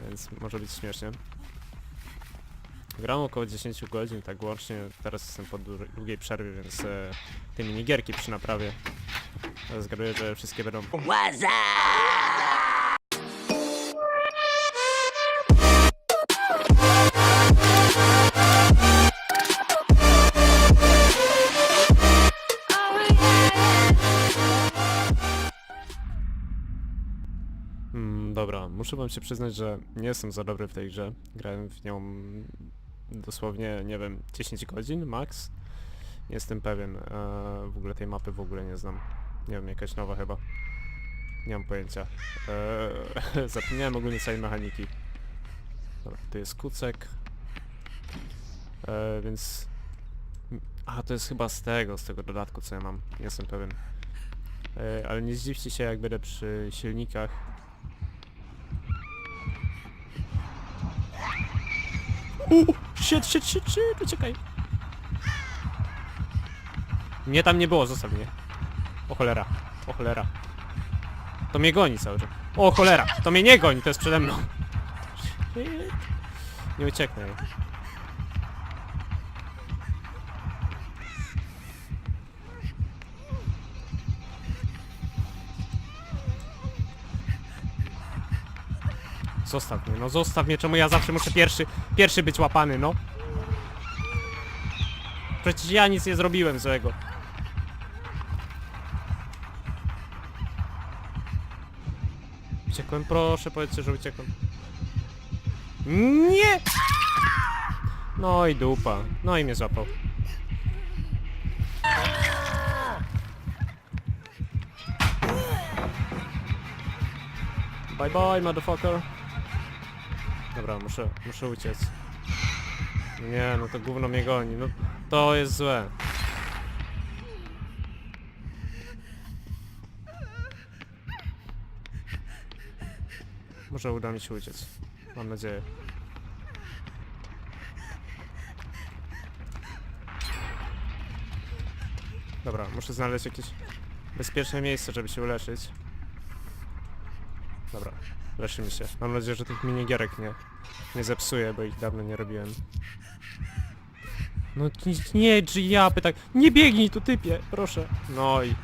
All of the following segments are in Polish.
więc może być śmiesznie. Gram około 10 godzin, tak łącznie. Teraz jestem po dłu- długiej przerwie, więc e, te minigierki przy naprawie. Zgaduję, że wszystkie będą Mm, dobra, muszę wam się przyznać, że nie jestem za dobry w tej grze. Grałem w nią dosłownie, nie wiem, 10 godzin max. Nie jestem pewien. E, w ogóle tej mapy w ogóle nie znam. Nie wiem, jakaś nowa chyba. Nie mam pojęcia. E, zapomniałem ogólnie całej mechaniki. Dobra, to jest kucek. E, więc... A, to jest chyba z tego, z tego dodatku, co ja mam. Nie jestem pewien. E, ale nie zdziwcie się, jak będę przy silnikach. Uuu, shit, shit, shit, shit, uciekaj. Mnie tam nie było, zostaw mnie. O cholera, o cholera. To mnie goni cały czas. O cholera, to mnie nie goni, to jest przede mną. Shit. Nie ucieknę. Zostaw mnie, no zostaw mnie, czemu ja zawsze muszę pierwszy, pierwszy być łapany, no? Przecież ja nic nie zrobiłem złego. Uciekłem, proszę, powiedzcie, że uciekłem. Nie! No i dupa. No i mnie złapał. Bye bye, motherfucker. Dobra, muszę, muszę uciec. Nie, no to gówno mnie goni, no to jest złe. Może uda mi się uciec. Mam nadzieję. Dobra, muszę znaleźć jakieś bezpieczne miejsce, żeby się uleczyć. Dobra, leczymy się. Mam nadzieję, że tych minigierek nie, nie zepsuję, bo ich dawno nie robiłem. No nie, czy ja pytam. Nie biegnij tu typie, proszę. No i...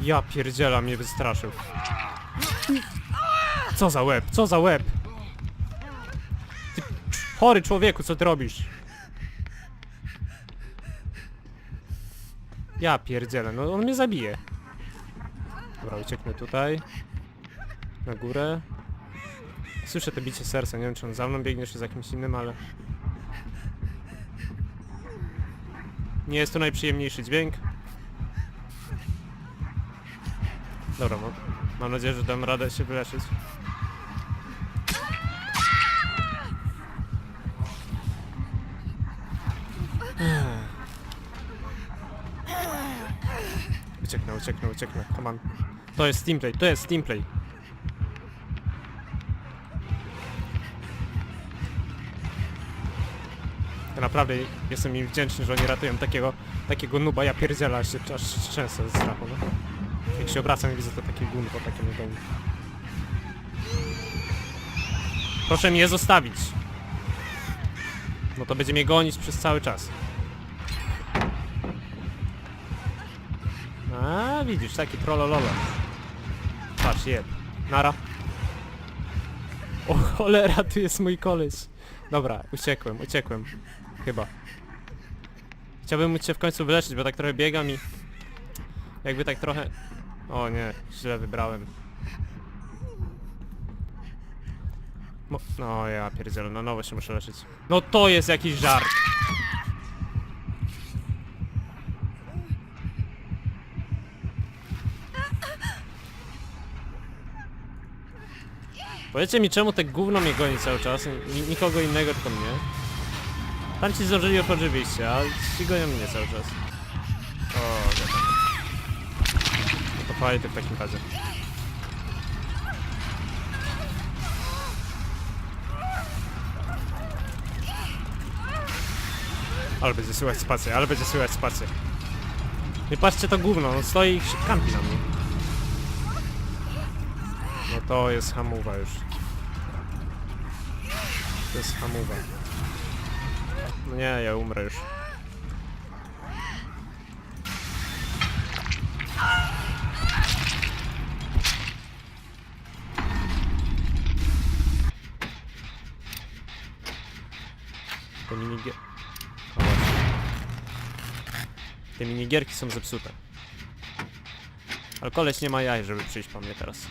Ja pierdziela mnie wystraszył. Co za łeb, co za łeb? Ty chory człowieku, co ty robisz? Ja pierdzielę, no on mnie zabije. Dobra, ucieknę tutaj. Na górę. Słyszę te bicie serca, nie wiem czy on za mną biegnie, czy za kimś innym, ale... Nie jest to najprzyjemniejszy dźwięk. Dobra, mam, mam nadzieję, że dam radę się wyleczyć. Ucieknę, ucieknę, ucieknę, come on. To jest teamplay, to jest teamplay. Ja naprawdę jestem im wdzięczny, że oni ratują takiego, takiego nuba, ja pierdziela się aż często ze strachu, no. Jak się obracam i widzę to takie gunko, takie mnie goni. Proszę mnie zostawić. No to będzie mnie gonić przez cały czas. A widzisz, taki trollololo. Patrz, jeb. Nara. O cholera, tu jest mój koleś. Dobra, uciekłem, uciekłem. Chyba. Chciałbym móc się w końcu wyleczyć, bo tak trochę biegam i... Jakby tak trochę... O nie, źle wybrałem. Mo no ja pierdzielę, na nowo się muszę leczyć. No to jest jakiś żart. Powiedzcie mi czemu te gówno mnie goni cały czas, Ni nikogo innego tylko mnie. Tam ci zdążyli oczywiście, a ci gonią mnie cały czas. O. No to fajty w takim razie. Ale będzie słychać spację, ale będzie słychać spację. Nie patrzcie to gówno, on stoi i się kampi na mnie. To jest hamuwa już. To jest hamuwa. No nie, ja umrę już. Te minigier... Te minigierki są zepsute. Ale koleś nie ma jaj, żeby przyjść po mnie teraz.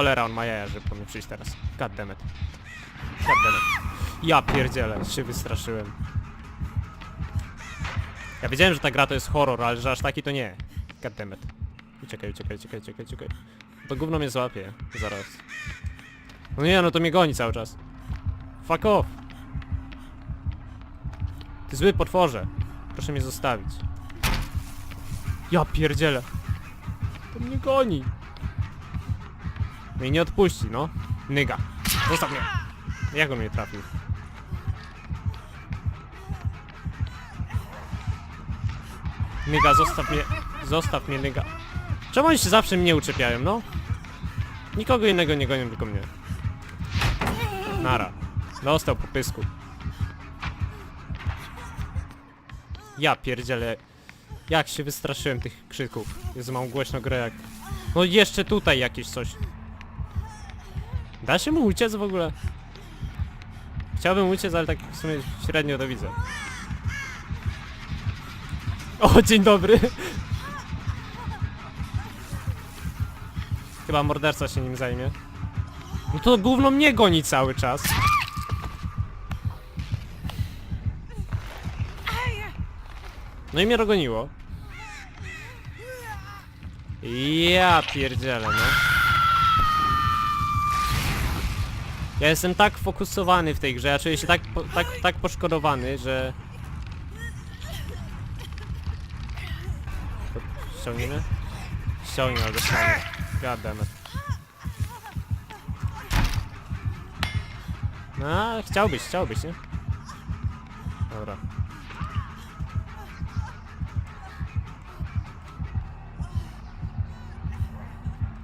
Cholera, on ma jaja, żeby po mnie przyjść teraz. Goddammit. Goddammit. Ja pierdzielę, się wystraszyłem. Ja wiedziałem, że ta gra to jest horror, ale że aż taki to nie. Goddammit. Uciekaj, uciekaj, uciekaj, uciekaj, uciekaj. To gówno mnie złapie. Zaraz. No nie, no to mnie goni cały czas. Fuck off. Ty zły potworze. Proszę mnie zostawić. Ja pierdzielę. To mnie goni. No i nie odpuści, no. Nyga. Zostaw mnie. Jak on mnie trafił? Nyga, zostaw mnie. Zostaw mnie, Nyga. Czemu oni się zawsze mnie uczepiają, no? Nikogo innego nie gonią, tylko mnie. Nara. Dostał po pysku. Ja pierdzielę. Jak się wystraszyłem tych krzyków. Jezu, mam głośno grę jak... No jeszcze tutaj jakieś coś. Da się mu uciec w ogóle? Chciałbym uciec, ale tak w sumie średnio to widzę. O, dzień dobry! Chyba morderca się nim zajmie. No to gówno mnie goni cały czas. No i mnie dogoniło. Ja pierdzielę, no. Ja jestem tak fokusowany w tej grze, ja czuję się tak, po, tak, tak poszkodowany, że... Ściągniemy? Ściągnij albo ściągnę. Goddammit. No, chciałbyś, chciałbyś, nie? Dobra.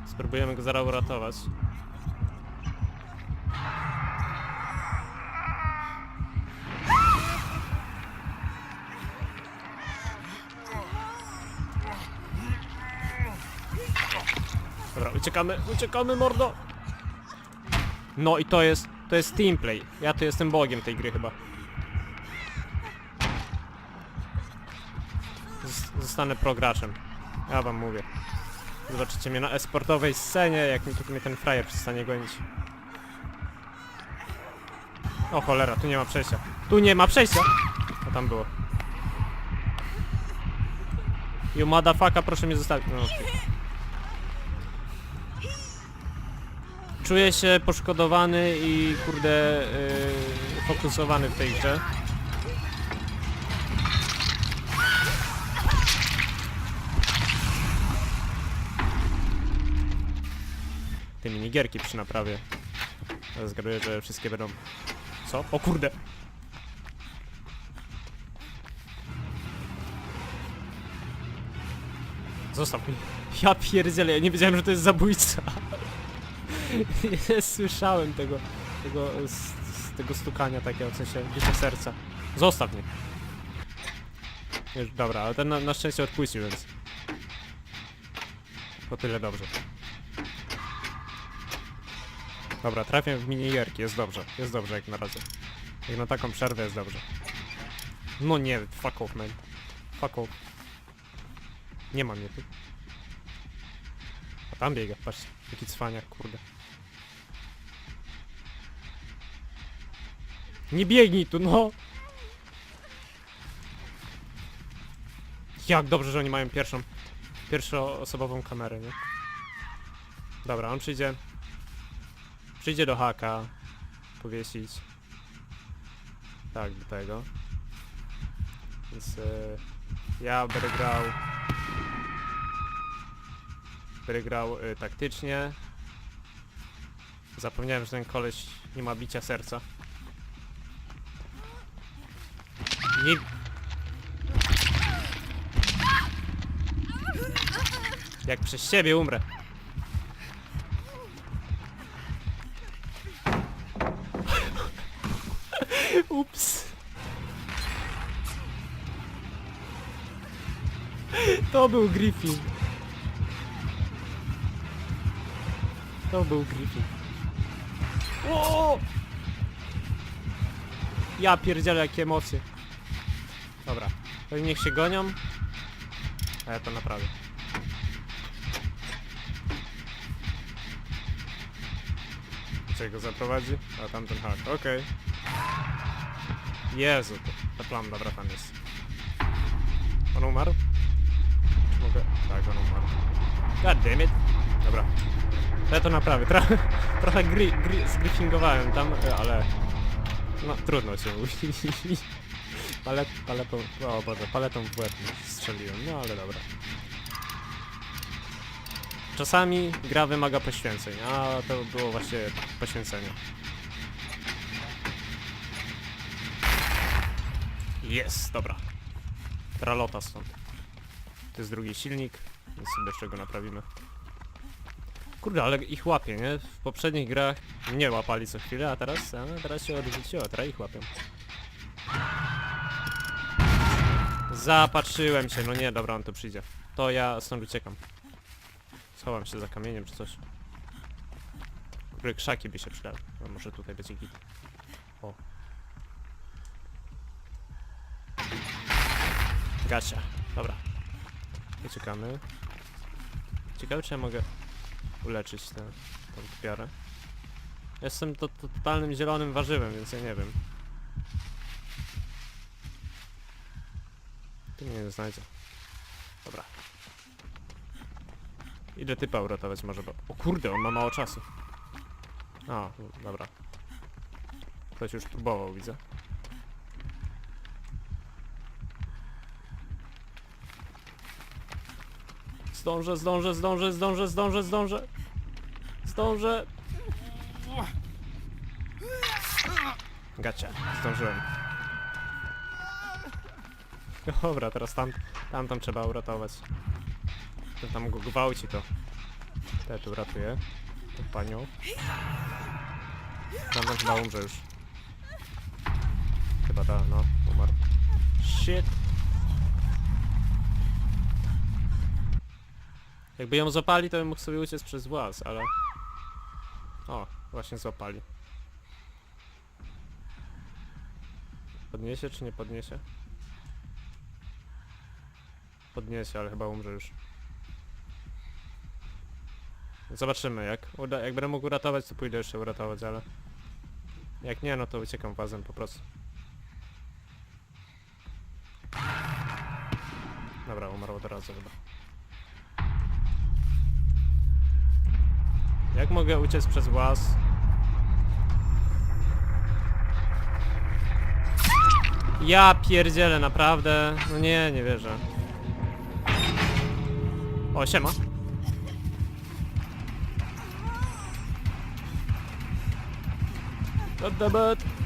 Spróbujemy go zaraz uratować. Uciekamy, uciekamy mordo! No i to jest, to jest teamplay. Ja tu jestem bogiem tej gry chyba. Z- Zostanę prograczem. Ja wam mówię. Zobaczycie mnie na esportowej scenie, jak mi tu mnie ten frajer przestanie gonić. O cholera, tu nie ma przejścia. Tu nie ma przejścia! A tam było. You motherfucker, proszę mnie zostawić. No, okej. Czuję się poszkodowany i kurde yy, fokusowany w tej grze. Te minigierki przy naprawie. Zgaduję, że wszystkie będą... Co? O kurde! Zostaw mnie. Ja pierdzielę, ja nie wiedziałem, że to jest zabójca. nie słyszałem tego, tego, z, z tego stukania takiego, w sensie bicia serca. Zostaw mnie. Już, dobra, ale ten na, na szczęście odpuścił, więc... Po tyle dobrze. Dobra, trafię w minigierki, jest dobrze, jest dobrze jak na razie. Jak na taką przerwę jest dobrze. No nie, fuck off man. Fuck off. Nie ma mnie tu. A tam biega, patrzcie, jaki cwaniak, kurde. Nie biegnij tu, no! Jak dobrze, że oni mają pierwszą, pierwszoosobową kamerę, nie? Dobra, on przyjdzie, przyjdzie do haka, powiesić. Tak, do tego. Więc e, ja będę grał będę grał y, taktycznie. Zapomniałem, że ten koleś nie ma bicia serca. Nie... Jak przez siebie umrę. Ups. To był Griffin. To był Griffin. O! Ja pierdzielę jakie emocje. Dobra, to niech się gonią. A ja to naprawię. Gdzie go zaprowadzi? A tamten hak, okej. Jezu, to, to plan, dobra, tam jest. On umarł? Czy mogę? Tak, on umarł. God damn it. Dobra. Ja to naprawię. Trochę, trochę gri, gri, tam, ale... No, trudno się. Palet, paletą... O Boże, paletą w łeb strzeliłem, no ale dobra. Czasami gra wymaga poświęceń, a to było właśnie poświęcenie. Jest, dobra. Tralota stąd. To jest drugi silnik, więc sobie jeszcze go naprawimy. Kurde, ale ich łapie, nie? W poprzednich grach nie łapali co chwilę, a teraz, a teraz się odwróciło, teraz ich łapią. Zapatrzyłem się, no nie, dobra, on tu przyjdzie. To ja stąd uciekam. Schowam się za kamieniem czy coś. Kurde, krzaki by się przydały. No, może tutaj będzie git. O. Gacia. Dobra. Uciekamy. Ciekawe czy ja mogę uleczyć tę kwiarę. Jestem to totalnym zielonym warzywem, więc ja nie wiem. Tu mnie nie znajdzie. Dobra. Idę typa uratować może, bo... O kurde, on ma mało czasu. A, dobra. Ktoś już próbował, widzę. Zdążę, zdążę, zdążę, zdążę, zdążę, zdążę. Zdążę. Gacia, zdążyłem. Dobra, teraz tam, tam, tam trzeba uratować. Ten tam go gwałci to. Te tu ratuję. Tą panią. Tam tam chyba umrze już. Chyba ta, no, umarł. Shit. Jakby ją złapali, to bym mógł sobie uciec przez włas, ale... O, właśnie złapali. Podniesie czy nie podniesie? Podniesie, ale chyba umrze już. Zobaczymy, jak, uda, jak będę mógł uratować, to pójdę jeszcze uratować, ale... Jak nie, no to uciekam włazem po prostu. Dobra, umarł od razu chyba. Jak mogę uciec przez włas? Ja pierdzielę, naprawdę. No nie, nie wierzę. O, siema.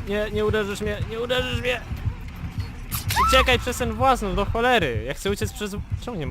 Nie, nie uderzysz mnie, nie uderzysz mnie! Uciekaj przez ten własny, do cholery! Ja chcę uciec przez... Czemu nie...